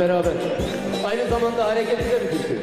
beraber. Aynı zamanda hareketli de bir kültür.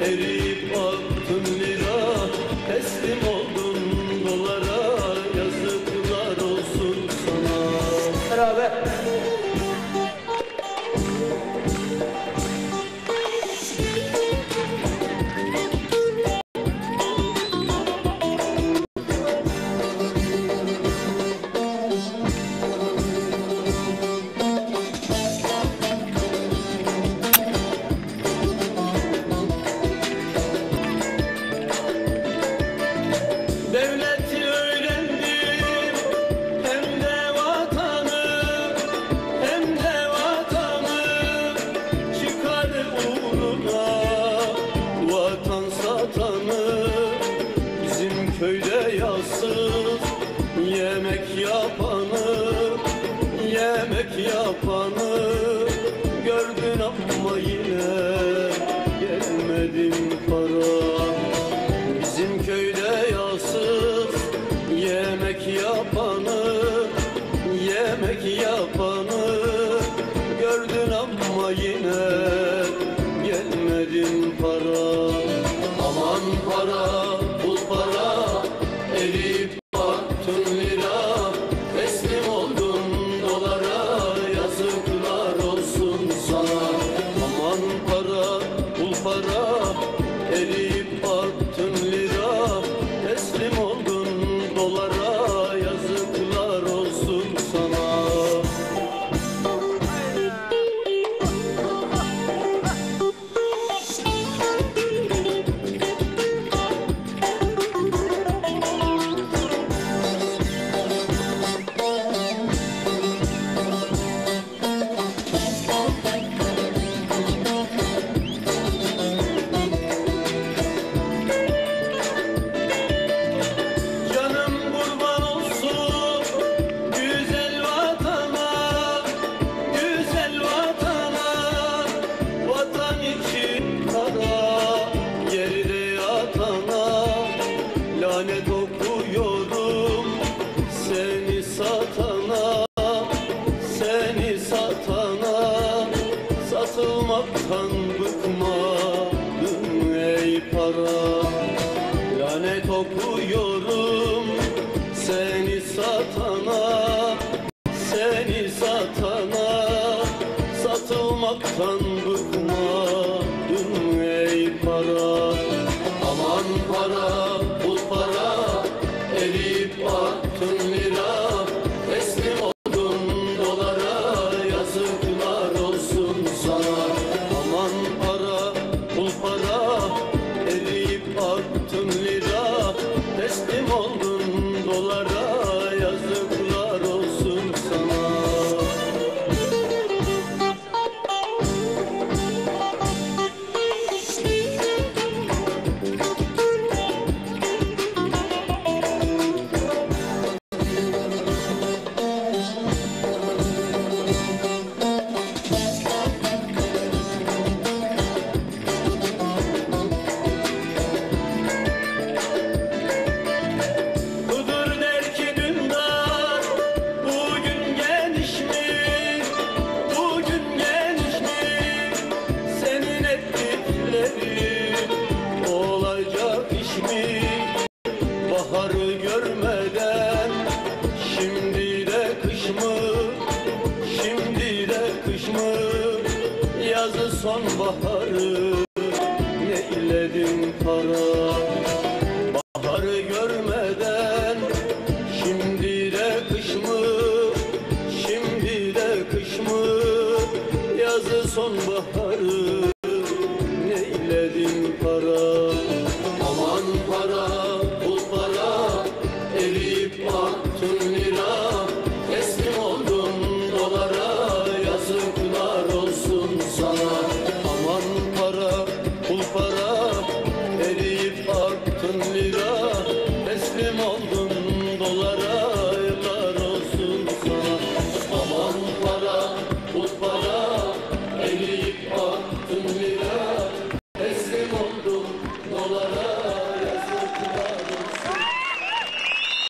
Hey. yine yara Lanet okuyorum seni satana Seni satana. Satılmaktan bıkma ey para aman para. Kış mı? Şimdi de kış mı? Yazı sonbaharı